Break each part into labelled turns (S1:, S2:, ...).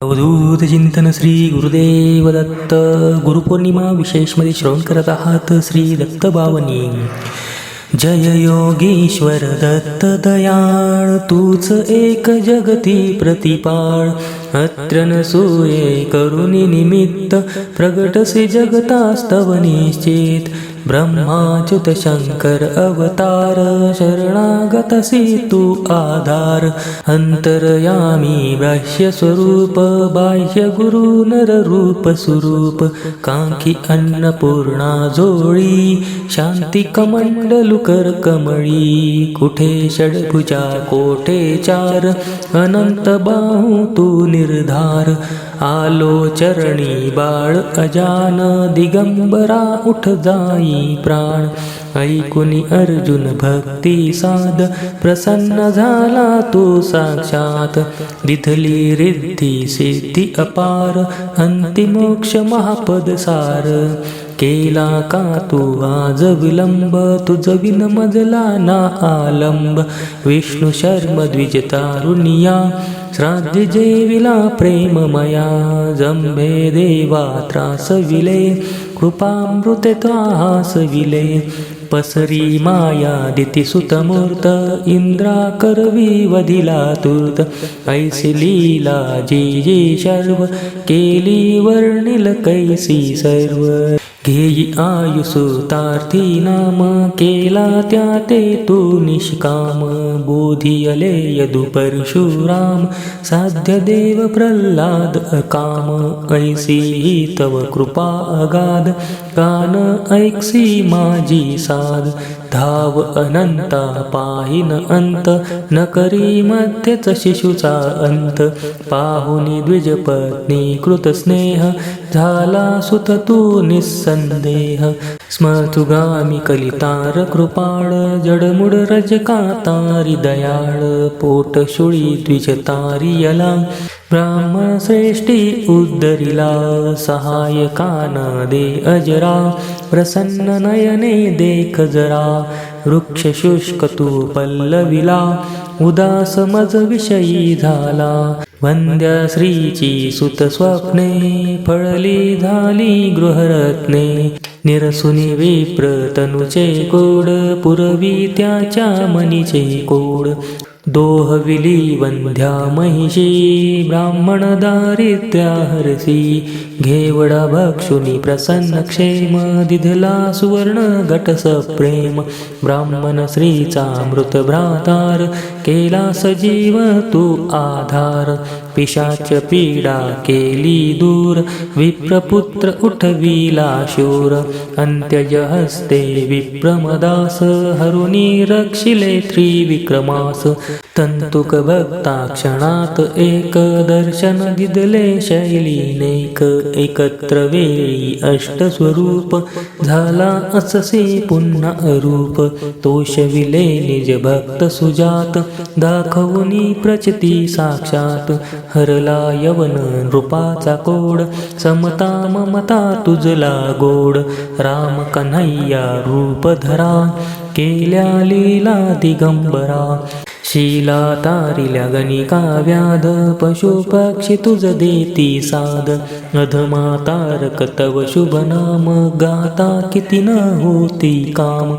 S1: अवधूत चिंतन श्री गुरुदेव दत्त गुरुपौर्णिमा विशेषमध्ये श्रवण करत आहात श्री दत्त बावनी जय योगेश्वर दत्त दयाळ तूच एक जगती प्रतिपाळ. अत्र न सूये करुणी निमित्त प्रगटसे जगतास्तव निश्चित। ब्रह्माच्युत शंकर अवतार शरणागतसी तू आधार। अंतरयामी बाह्य स्वरूप बाह्य गुरु नर रूप स्वरूप कांखी अन्नपूर्णा जोळी शांती कमंडलुकर कमळी। कुठे षडभुजा कोठे चार अनंत बाहू तू निर्धार। आलो चरणी बाळ अजान दिगंबरा उठ जाई प्राण। ऐकुनी अर्जुन भक्ती साध प्रसन्न झाला तो साक्षात। दिथली रिद्धी सिद्धी अपार अंतिमोक्ष महापद सार। केला का तू आज विलंब? तुझ विन मजला ना आलंब. विष्णू शर्म द्विज तारुणिया. श्राद्ध जेविला प्रेममया जंभे देवा त्रास विले. कृपामृते त्वास विले. पसरी माया दिती सुतमूर्त. इंद्रा करवी वधिला तूर्त. ऐसी लीला जी जी शर्व. केली वर्णिल कैसी सर्व. घेई आयुसु तार्थी नाम केला त्या ते तू निष्काम बोधियले यदु परशुराम साध्य देव प्रल्हाद अकाम ऐसी ही तव कृपा अगाध कान ऐक्सी माझी साध धाव अनंता पाहिन अंत न करी मध्येच शिशुचा अंत. पाहुनी द्विजपत्नी कृत स्नेह झाला सुत तू निस्संदेह स्मतुगामी कलितार कृपाळ जडमुड रजकातारी दयाळ. पोट शुळी द्विज तारियला ब्राह्मण श्रेष्ठी उद्धरिला सहाय दे अजरा प्रसन्न नयने देख जरा वृक्ष शुष्क तू पल्लविला उदास मज विषयी झाला वंद्या श्रीची सुत स्वप्ने फळली झाली गृहरत्ने निरसुनी विप्र तनुचे कोड पुरवी त्याच्या मनीचे कोड दोहविली वंध्या महिषी ब्राह्मण दारिद्र्या हरसी घेवडा भक्षुनी प्रसन्न क्षेम दिधला सुवर्ण घटस प्रेम ब्राह्मण श्रीचा मृत भ्रातार केला सजीव तू आधार पिशाच पीडा केली दूर. विप्रपुत्र उठविला शूर. अंत्यज हस्ते विप्रमदास हरुणी रक्षिले त्रिविक्रमास. तंतुक भक्ता क्षणात एक दर्शन दिदले शैली नेक. एकत्र वेळी अष्टस्वरूप झाला अससे पुन्हा अरूप. तोषविले निज भक्त सुजात. दाखवुनी प्रचिती साक्षात. हरला यवन नृपाचा कोड समता ममता तुझला गोड. राम कन्हैया रूप धरा केल्या लीला दिगंबरा. शिला तारिल्या गणिका व्याध पशु पक्षी तुझ देती साध. अधमा तारक तव शुभ नाम गाता किती न होती काम.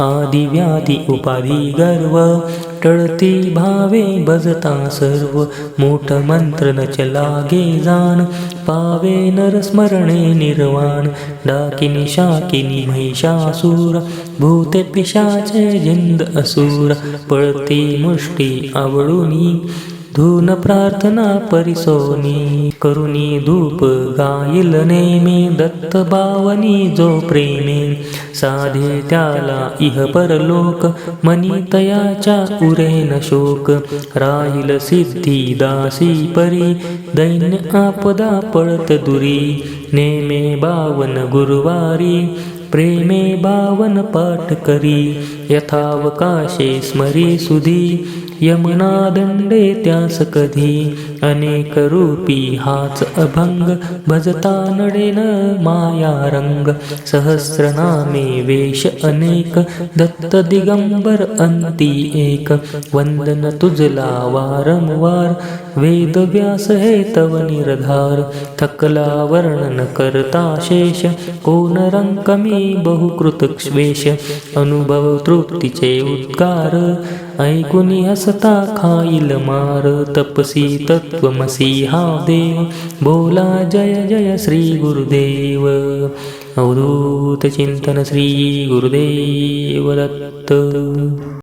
S1: आदि व्याधी उपाधी गर्व टळती भावे बजता सर्व. मोठ मंत्र नच लागे जाण. पावे नर स्मरणे निर्वाण. डाकिनी शाकिनी महिषासूर. भूते पिशाचे जिंद असुर. पळती मुष्टी आवडूनी धून प्रार्थना परिसोनी करुणी धूप गाईल नेमी दत्त बावनी जो प्रेमे. साधे त्याला इह परलोक मनी तयाच्या उरेन शोक. राहिल सिद्धी दासी परी दैन्य आपदा पळत दुरी. नेमे बावन गुरुवारी प्रेमे बावन पाठ करी. यथावकाशे स्मरी सुधी यमुना दंडे त्यास कधी अनेक रूपी हाच अभंग भजता नडेन माया रंग. सहस्रनामे वेश अनेक दत्त दिगंबर अंती एक. वंदन तुझला वारंवार वेद व्यास हे तव निर्धार. थकला वर्णन करता शेष कोण रंक मी बहुकृत श्वेष अनुभव तृप्तीचे उद्गार ऐकुनी हसता खाईल मार तपसी तत्वमसी हा देव. बोला जय जय श्री गुरुदेव. अवधूत चिंतन श्री गुरुदेव दत्त.